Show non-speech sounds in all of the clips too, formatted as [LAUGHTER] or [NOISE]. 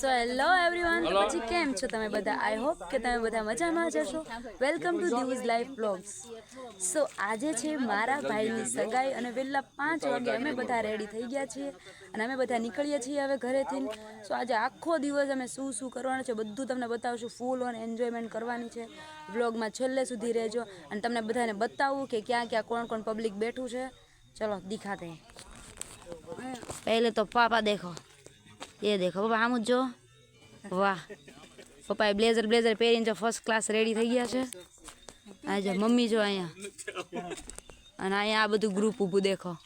So hello everyone પછી કેમ છો તમે બધા? આઈ હોપ કે તમે બધા મજામાં જ હશો. Welcome to Divas life blogs so આજે છે મારા ભાઈની સગાઈ અને વહેલા પાંચ વાગે અમે બધા રેડી થઈ ગયા છીએ અને અમે બધા નીકળીએ છીએ હવે ઘરેથી. સો આજે આખો દિવસ અમે શું શું કરવાનું છે બધું તમને બતાવશું. ફૂલ ઓન એન્જોયમેન્ટ કરવાની છે. વ્લોગમાં છેલ્લે સુધી રહેજો અને તમને બધાને બતાવું કે ક્યાં ક્યાં કોણ કોણ પબ્લિક બેઠું છે. ચલો દેખાતે. પહેલે તો પાપા દેખો. એ દેખો પપ્પા આમ જ જો. વાહ. પપ્પા એ બ્લેઝર બ્લેઝર પહેરીને જો ફર્સ્ટ ક્લાસ રેડી થઈ ગયા છે. આ જો મમ્મી જો અહીંયા. અને અહીંયા આ બધું ગ્રુપ ઊભું દેખો.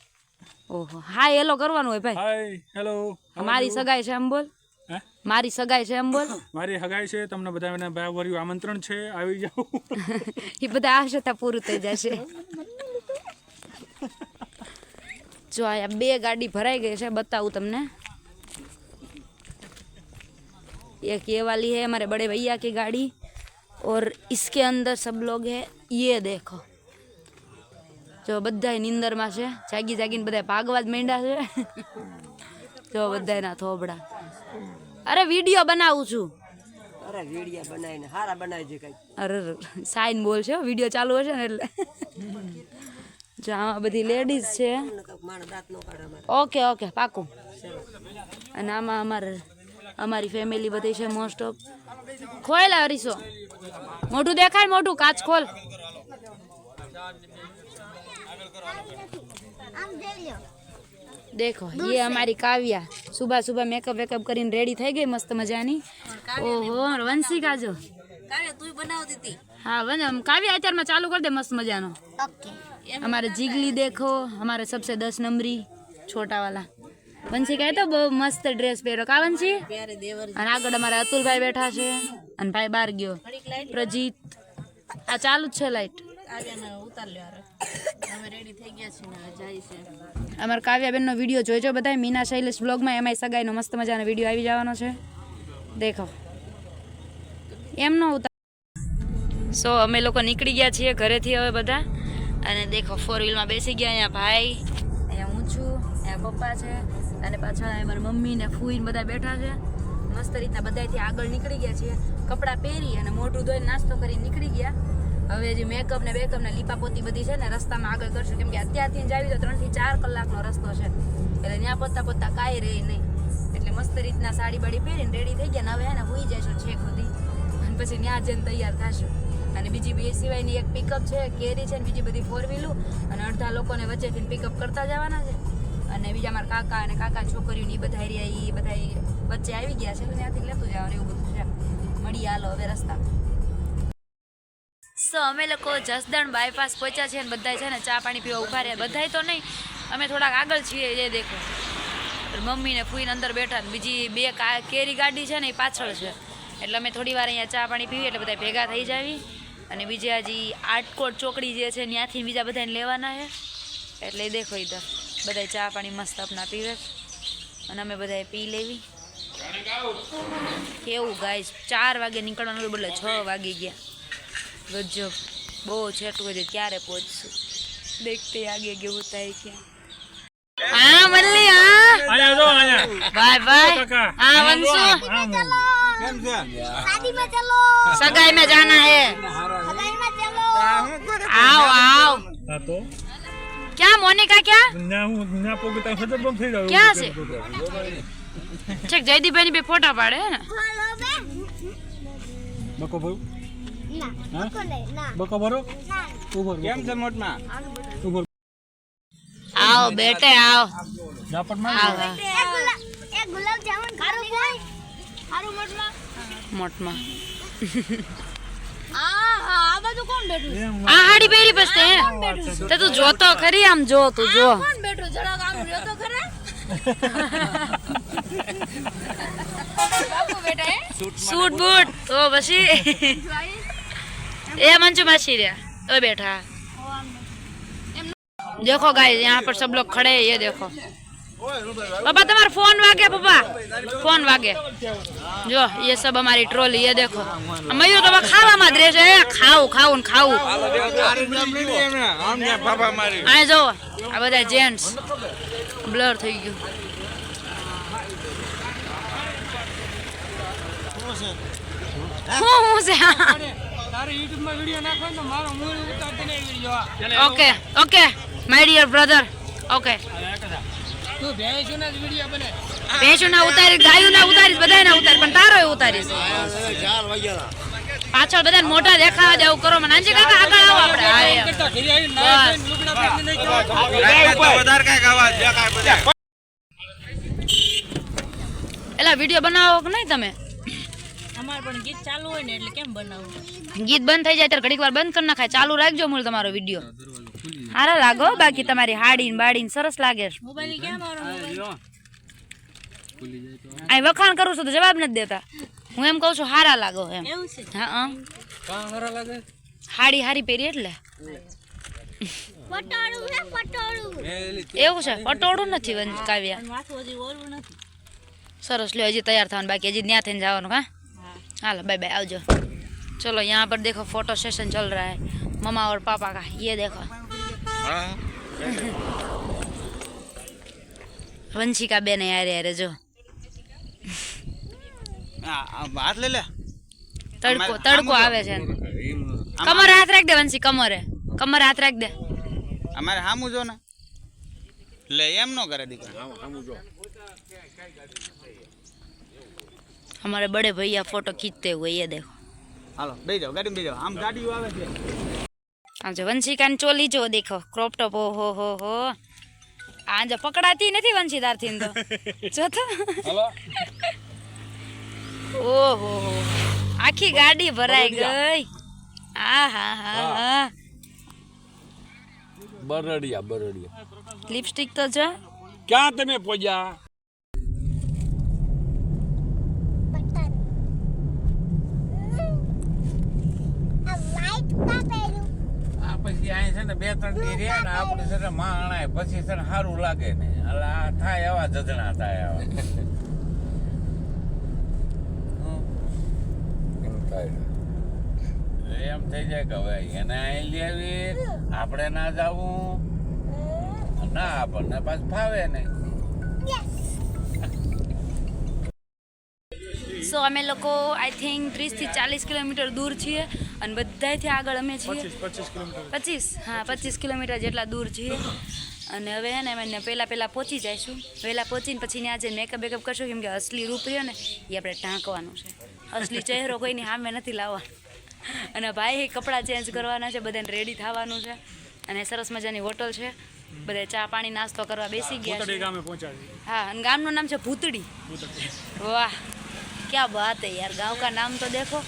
ઓહો. હાય હેલો કરવાનું હોય ભાઈ? હેલો મારી સગાઈ છે એમ બોલ. [LAUGHS] મારી સગાઈ છે એમ બોલ. મારી સગાઈ છે તમને બધાને ભાવભર્યું આમંત્રણ છે આવી જાઓ. [LAUGHS] એ બધા આવશે ત્યાં પૂરું થઈ જશે. [LAUGHS] જો આ બે ગાડી ભરાઈ ગઈ છે બતાવું તમને. एक ये वाली है हमारे बड़े भैया की गाड़ी और इसके अंदर सब लोग है ये देखो જો બધાય નીંદરમાં છે જાગી જાગીને બધા ભાગવા જ માંડ્યા છે જો બધાયના થોબડા અરે વિડીયો બનાવું છું અરે વીડિયા બનાવીને હારા બનાવી છે કઈ અરે સાઈન બોલ છે વિડીયો ચાલુ હશે ને એટલે જો આમાં બધી લેડીઝ છે માણસ દાંત નો કાઢે અમારે ઓકે ઓકે પાકું અને આમાં અમારે અમારી ફેમિલી બધી છે મોસ્ટ ઓફ ખોલ અરીસો. મોટું દેખાય મોટું કાચ ખોલ. દેખો એ અમારી કાવ્યા. સુબહ સુબહ મેકઅપ વેકઅપ કરીને રેડી થઈ ગઈ મસ્ત મજાની. ઓહો વંશિકા જો હા કાવ્ય અત્યારમાં ચાલુ કરી દે મસ્ત મજાનો. અમારે જીગલી દેખો અમારે સબસે દસ નંબરી છોટા વાલા વંશી કહે તો બહુ મસ્ત ડ્રેસ પહેરો. કા વંશી અને આગળ અમારા અતુલભાઈ બેઠા છે. અને ભાઈ બહાર ગયો. પ્રજીત. આ ચાલુ જ છે લાઈટ અમારા કાવ્યાબેનનો વીડિયો જોઈજો બધા મીના શૈલેષ બ્લોગમાં એમાંય સગાઈનો મસ્ત મજાનો વીડિયો આવી જવાનો છે. દેખો એમનો ઉતાર સો અમે લોકો નીકળી ગયા છીએ ઘરેથી હવે બધા. અને દેખો ફોર વ્હીલમાં બેસી ગયા અહીંયા ભાઈ. અહીંયા હું છું અહીંયા પપ્પા છે. અને પાછળ મારી મમ્મી ને ફૂઈ બધા બેઠા છે. મસ્ત રીતના બધાથી આગળ નીકળી ગયા છીએ. કપડાં પહેરી અને મોઢું ધોઈને નાસ્તો કરી નીકળી ગયા. હવે જે મેકઅપ ને બેકઅપ ને લીપાપોતી બધી છે ને રસ્તામાં આગળ કરશું. કેમ કે અત્યારથી જ આવી તો ત્રણથી ચાર કલાકનો રસ્તો છે. એટલે ત્યાં પોતા પોતા કાંઈ રહે નહીં. એટલે મસ્ત રીતના સાડી બાડી પહેરીને રેડી થઈ ગયા ને હવે હે ને હોઈ જઈશું છેક સુધી. અને પછી ત્યાં જઈને તૈયાર થશું. અને બીજી બે સિવાયની એક પિકઅપ છે, કેરી છે ને બીજી બધી ફોર વ્હીલું અને અડધા લોકોને વચ્ચેથી પિકઅપ કરતા જવાના છે. અને બીજા મારા કાકા અને કાકા છોકરીઓ એ બધા રહ્યા એ બધા વચ્ચે આવી ગયા છે તો ત્યાંથી લેતું જવાનું એવું બધું છે. મળી હાલો, હવે રસ્તા. સો, અમે લોકો જસદણ બાયપાસ પહોંચ્યા છે અને બધાય છે ને ચા પાણી પીવા ઊભા રહ્યા. બધાય તો નહીં, અમે થોડાક આગળ છીએ, એ દેખો. મમ્મી ને ફૂઈને અંદર બેઠા ને બીજી બે કેરી ગાડી છે ને એ પાછળ છે. એટલે અમે થોડી વાર અહીંયા ચા પાણી પીવી, એટલે બધા ભેગા થઈ જાવી. અને બીજા હજી આટકોટ ચોકડી જે છે, ત્યાંથી બીજા બધાને લેવાના છે. એટલે દેખો ઇધર બધા ચા પાણી મસ્ત આપના પીવે. અને અમે બધાએ પી લેવી. કેવું ગાય ચાર વાગે નીકળવાનું બદલે છ વાગી ગયા. ગજો બહુ છેટું છે ક્યારે પહોંચશું? દેખતે આગે કેવું થાય ક્યાં? છે? શાદી માં સગાઈ માં જાના હે. સગાઈ માં આવ આવ. ક્યાં મોનિકા ક્યાં? ના હું ના પોગતા ખતર બમ થઈ રહ્યો ક્યાં છે? ચેક જયદીભાઈ ની બે ફોટા પાડે હે ને? બકો ભરું? ના ના. બકો ભરો? ના. ઊભો કેમ છે મોટમાં? ઊભો આવો બેટે આવો. ઝાપટમાં આવો. એક ગુલાબ જામુન ખારો ભાઈ ખારો મોટમાં. મોટમાં. आ आ बाजू कौन बैठू એમ આ હાડી પહેરી પસ્તે હે તે તું જોતો ખરી આમ જો તું જો कौन बैठो जरा काम रियो तो करे बाबू बेटा है સૂટ બૂટ તો પછી એ મંચુ માસી રહ્યા તો બેઠા देखो गाइस यहाँ पर सब लोग खड़े हैं ये देखो पापा तुम्हारा फोन वागे पापा फोन वागे जो ये सब हमारी ट्रॉली ये देखो मयूर तो खावा માં જ રહેશે એ ખાવું ખાવું ને ખાવું આ જો આ બધા જેન્ટ્સ બ્લર થઈ ગયું શું હું છે તારે યુટ્યુબમાં વિડીયો નાખો ને મારો મૂળ ઉતારતી નહીં video okay okay my dear brother okay તું ભેંસું ના જ વીડિયો બને. ઉતારી ગાયું ઉતારીશ બધા ઉતારી પણ તારો ઉતારીશ. પાછળ બધા મોટા દેખાવા જેવું કરો મને. અંજી કાકા આગળ આવો આપણે. એલા વીડિયો બનાવો કે નહીં તમે? અમારે પણ ગીત ચાલુ હોય ને એટલે કેમ બનાવું? ગીત બંધ થઈ જાય ત્યારે ઘડીક વાર બંધ કરી નાખાય. ચાલુ રાખજો મૂળ તમારો વીડિયો. હારા લાગો બાકી તમારી હાડીન બાડીન સરસ લાગે છે. આ વખાણ કરું છું તો જવાબ નથી દેતા. હું એમ કહું છું હારા લાગો એમ. હા હારા હાડી હારી પહેરી એટલે. એવું છે? પટોળું નથી કાવ્યા. સરસ લ્યો હજી તૈયાર થવાનું બાકી હજી ત્યાં થઈને જવાનું હા? હાલો બાય બાય આવજો. चलो यहाँ પર દેખો ફોટો સેશન ચલ रहा है मम्मा और पापा का ये देखो वंशिका बेन है यार यार जो હાથ લઈ લે તડકો તડકો આવે છે કમર હાથ રાખ દે વંશી કમરે કમર હાથ રાખ દે અમારે હામું જો ને લે એમ નો કરે દીકરા हमारे बड़े भैया फोटो खींचते हुए ये देखो હાલો બેસી જાઓ ગાડીમાં બેસી જાઓ આમ ગાડીઓ આવે છે આમ જો વંશિકા ચોલી જો દેખો ક્રોપ ટોપ ઓ હો હો. હો આ જો પકડાતી નથી વંશીદારથી તો. જો તો. ઓહો આખી ગાડી ભરાઈ ગઈ. આ હા હા હા. બરડિયા બરડિયા. લિપસ્ટિક તો જો. ક્યાં તમે પહોંચ્યા પટન આ વ્હાઈટ કા પહેર્યું આ પછી અહીં છે ને બે ત્રણ દી રહ્યા ને આપણે છે ને માણાય પછી છે ને સારું લાગે ને. એટલે આ થાય એવા જજણા થાય આવા એમ થઈ જાય કે હવે એને અહીં લેવી આપણે ના જવું. ના આપણને પાછું ફાવે નહીં. સો અમે લોકો આઈ થિંક ત્રીસથી ચાલીસ કિલોમીટર દૂર છીએ. અને બધાથી આગળ અમે છીએ. પચીસ હા પચીસ કિલોમીટર જેટલા દૂર છીએ. અને હવે હે ને અમે પહેલાં પહેલાં પહોંચી જઈશું. પહેલાં પહોંચીને પછી ત્યાં જઈને મેકઅપ બેકઅપ કરશું. કેમ કે અસલી રૂપ રહ્યો ને એ આપણે ટાંકવાનું છે. અસલી ચહેરો કોઈની સામે નથી લાવવા અને ભાઈ કપડાં ચેન્જ કરવાના છે બધાને રેડી થવાનું છે. અને સરસ મજાની હોટલ છે. બધે ચા પાણી નાસ્તો કરવા બેસી ગયા હા અને ગામનું નામ છે ભૂતડી. વાહ ક્યાં વાત યાર. ગાંવ કા નામ તો દેખો.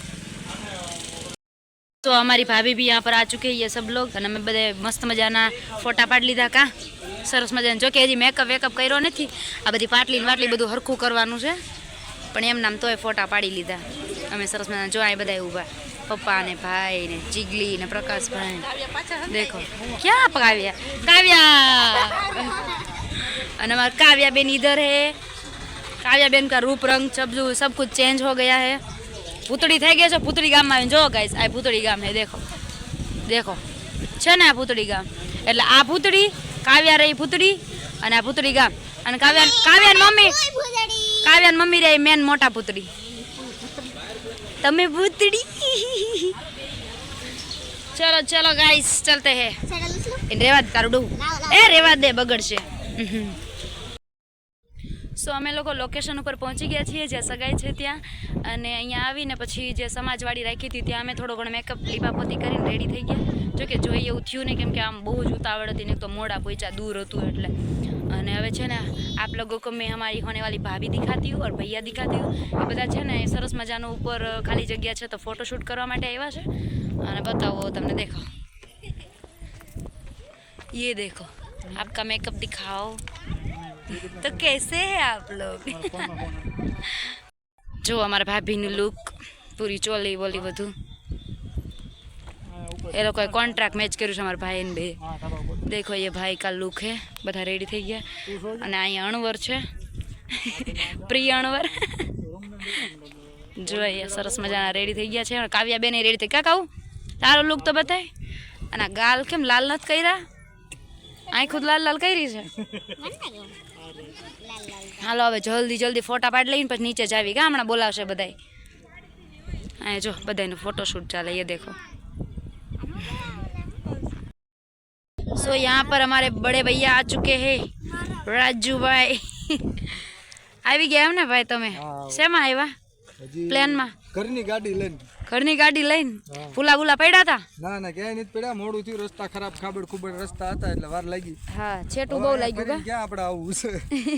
તો અમારી ભાભી બી यहाँ पर आ चुके हैं ये सब लोग અને અમે બધે મસ્ત મજાના ફોટા પાડી લીધા કા સરસ મજાના જો કે હજી મેકઅપ વેકઅપ કર્યો નથી આ બધી પાટલી ને વાટલી બધું હરખું કરવાનું છે પણ એમ નામ તોય ફોટા પાડી લીધા અમે સરસ મજાના જો આ બધા ઊભા પપ્પા ને ભાઈ ને ચીગલી ને પ્રકાશભાઈ દેખો ક્યાં કાવ્યા કાવ્યા અને हमारे काव्या बेन इधर है काव्या बेन का रूप रंग सब जो सब कुछ चेंज हो गया है પૂતળી થઈ ગઈ છે પૂતળી ગામમાં આવીને જો ગાઈસ આ પૂતળી ગામ ને દેખો દેખો છે ને આ પૂતળી ગામ? એટલે આ પૂતળી કાવ્યા રહી પૂતળી અને આ પૂતળી ગામ. અને કાવ્યા કાવ્યાની મમ્મી કાવ્યાની મમ્મી રહી મેન મોટા પૂતળી. તમે પૂતળી? ચલો ચલો ગાઈસ ચલતે હે. રેવા દે તારું ડું એ રેવા દે બગડશે. સો અમે લોકો લોકેશન ઉપર પહોંચી ગયા છીએ જ્યાં સગાઈ છે ત્યાં અને અહીંયા આવીને પછી જે સમાજવાડી રાખી હતી ત્યાં અમે થોડો ઘણો મેકઅપ લીપાપોતી કરીને રેડી થઈ ગયા જો કે જોઈએ એવું થયું નહીં કેમ કે આમ બહુ જ ઉતાવળ હતી ને એક તો મોડા પહોંચ્યા દૂર હતું એટલે અને હવે છે ને આપ લોકો કો મેં હમારી હોને વાલી ભાભી દિખાતી હું ઓર ભૈયા દિખાતી હું એ બધા છે ને એ સરસ મજાનું ઉપર ખાલી જગ્યા છે તો ફોટોશૂટ કરવા માટે આવ્યા છે અને બતાવો તમને દેખો ये देखो आपका मेकअप दिखाओ [LAUGHS] तो कैसे है आप लोग જો અમારા ભાભીનું લુક પૂરી ચોલી બોલી બધું એ લોકોએ કોન્ટ્રાક્ટ મેચ કર્યું છે અમારા ભાઈને બે દેખો એ ભાઈ કા લુક હે બધા રેડી થઈ ગયા અને અહીંયા અણવર છે પ્રિય અણવર જો અહીંયા સરસ મજાના રેડી થઈ ગયા છે અને કાવ્યા બેન રેડી થઈ કાકા તારો લુક તો બતાય અને આ ગાલ કેમ લાલ નથી કર્યા આંખ ખુદ લાલ લાલ કરી છે હાલો હવે જલ્દી જલ્દી ફોટા પાડી લઈને પછી નીચે જાવી કે હમણાં બોલાવશે બધાય. અહીંયા જો બધાનો ફોટોશૂટ ચાલે એ દેખો. સો યહાં પર અમારે બડે ભૈયા આ ચુકે હે રાજુભાઈ. આવી ગયા એમ ને ભાઈ તમે? શેમાં આવ્યા? પ્લેનમાં ઘરની ગાડી લઈને. ઘરની ગાડી લઈને ફૂલા બુલા પડ્યા હતા ના ના ક્યાંય નથી પડ્યા. મોડું થયું રસ્તા ખરાબ ખાબડ ખુબડ રસ્તા હતા એટલે વાર લાગી. હા છેટું બહુ લાગ્યું ફરીને ક્યાં આપણે આવવું છે?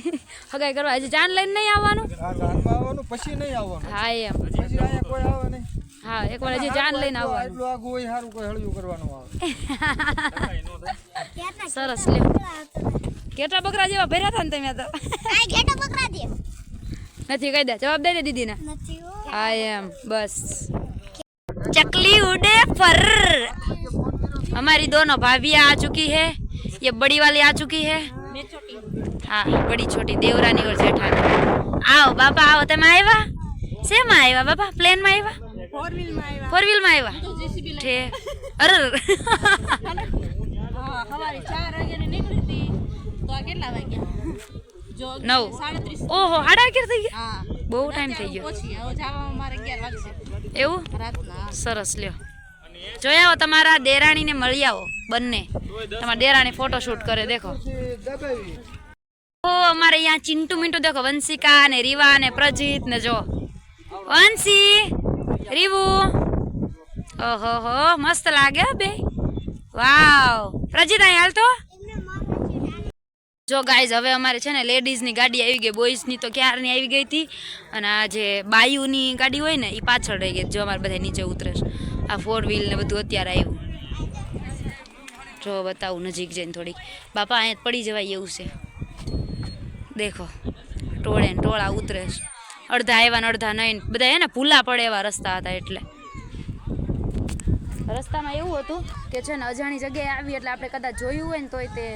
[LAUGHS] હગાઈ કરવા હજી જાન લઈને નહીં આવવાનું? ગામમાં આવવાનું પછી નહીં આવવાનું. હા એમ. પછી અહીંયા કોઈ આવે નહીં. હા એકવાર હજી જાન લઈને આવવાનું. એટલું આગું હોય સારું કોઈ હળિયું કરવાનું આવે. સરસ કેટલા બકરા જેવા ભર્યા હતા ને તમે તો? નથી કહી દે જવાબ દઈ દે દીદીને. નથી હો. હા એમ બસ. चकली उड़े फर हमारी दोनों भाभी आ चुकी है ये बड़ी वाली आ चुकी है हाँ बड़ी छोटी देवरानी और जेठानी आओ बापा आओ તમે આવ્યા શેમાં આવ્યા બાપા પ્લેન માં આવ્યા ફોર વ્હીલ માં આવ્યા ફોર વ્હીલ માં આવ્યા તો જેસીબી લઈ ઠે અરે હા સવારે ચાર વાગ્યાની નીકળી હતી તો આ કેટલા વાગ્યા જો નવ. ઓહો હાડા અગિયાર થઈ ગયા? બહુ ટાઈમ થઈ ગયો. એવું? સરસ લ્યો. જોયા આવો તમારા દેરાણીને મળી આવો બંને. તમારા દેરાણી ફોટોશૂટ કરે દેખો. ઓ અમારે અહીંયા ચિંટુ મિન્ટુ દેખો વંશિકા ને રીવા ને પ્રજીત ને જો. વંશી રીવુ. ઓહો હો મસ્ત લાગે બે. વાવ. પ્રજીત અહીં હાલ તો જો ગાઈઝ હવે અમારે છે ને લેડીઝની ગાડી આવી ગઈ બોયઝની તો ક્યારની આવી ગઈ હતી? અને આ જે બાયુની ગાડી હોય ને એ પાછળ રહી ગઈ જો અમારે બધા નીચે ઉતરે આ ફોર વ્હીલ ને બધું અત્યારે આવ્યું. જો બતાવું નજીક જઈને થોડીક. બાપા, અહીંયા પડી જવાય એવું છે. દેખો, ટોળે ને ટોળા ઉતરે અડધા આવ્યા ને અડધા નહીં. બધા એને ભૂલા પડે એવા રસ્તા હતા એટલે. રસ્તામાં એવું હતું કે છે ને, અજાણી જગ્યાએ આવી એટલે આપણે કદાચ જોયું હોય ને તોય તે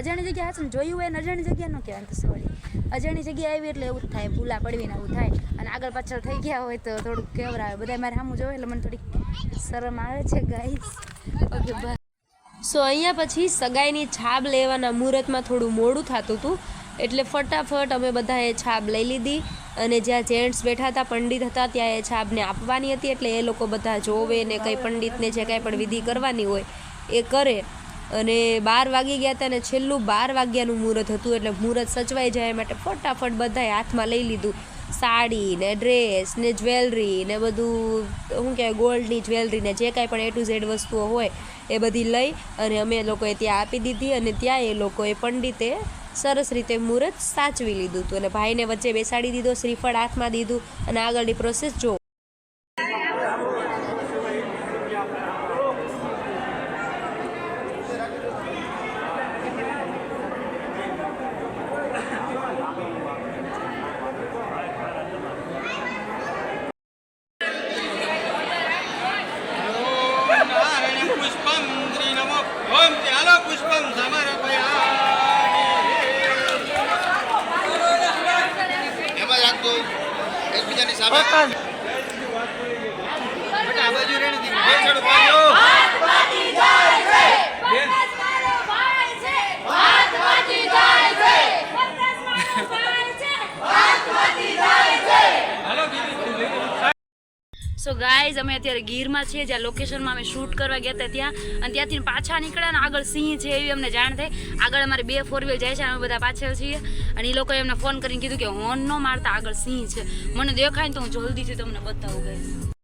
અજાણી જગ્યાએ હશે ને જોયું હોય ને અજાણી જગ્યા ન કહેવાય તો સોરી અજાણી જગ્યાએ આવી એટલે એવું થાય, ભૂલા પડવીને એવું થાય. અને આગળ પાછળ થઈ ગયા હોય તો થોડુંક કેવરાવે. બધા મારે સામું જોવે એટલે મને થોડીક શરમ આવે છે ગાઈસ ઓકે બાય સો અહીંયા પછી સગાઈની છાબ લેવાના મુહૂર્તમાં થોડું મોડું થતું હતું એટલે ફટાફટ અમે બધાએ છાબ લઈ લીધી અને જ્યાં જેન્ટ્સ બેઠા હતા, પંડિત હતા, ત્યાં એ છાબને આપવાની હતી. એટલે એ લોકો બધા જોવે ને કંઈ પંડિતને જે કાંઈ પણ વિધિ કરવાની હોય એ કરે. અને બાર વાગી ગયા હતા અને છેલ્લું બાર વાગ્યાનું મુહૂર્ત હતું, એટલે મુહૂર્ત સચવાઈ જાય માટે ફટાફટ બધાએ હાથમાં લઈ લીધું. સાડી ને ડ્રેસ ને જ્વેલરી ને બધું, શું કહેવાય ગોલ્ડની જ્વેલરી ને જે કાંઈ પણ એ ટુ ઝેડ વસ્તુઓ હોય એ બધી લઈ અને અમે લોકોએ ત્યાં આપી દીધી અને ત્યાં એ લોકોએ પંડિતે સરસ રીતે મુહૂર્ત સાચવી લીધું હતું. અને ભાઈને વચ્ચે બેસાડી દીધો, શ્રીફળ હાથમાં દીધું અને આગળની પ્રોસેસ જો પુષ્પમ શ્રી નમો ઓમ ચાલો પુષ્પમ એમાં રાખજો એકબીજાની સામે બેટા, આ બાજુ રહેને દીકરી. બે છોડ પાડ્યો. સો ગાઈઝ અમે અત્યારે ગીરમાં છીએ. જ્યાં લોકેશનમાં અમે શૂટ કરવા ગયા હતા ત્યાં. અને ત્યાંથી પાછા નીકળ્યા ને આગળ સિંહ છે એવી અમને જાણ થઈ. આગળ અમારે બે ફોર વ્હીલ જાય છે, અમે બધા પાછળ છીએ. અને એ લોકોએ એમને ફોન કરીને કીધું કે હોર્ન ન મારતા આગળ સિંહ છે. મને દેખાય ને તો હું જલ્દીથી તમને બતાવું ગાઈઝ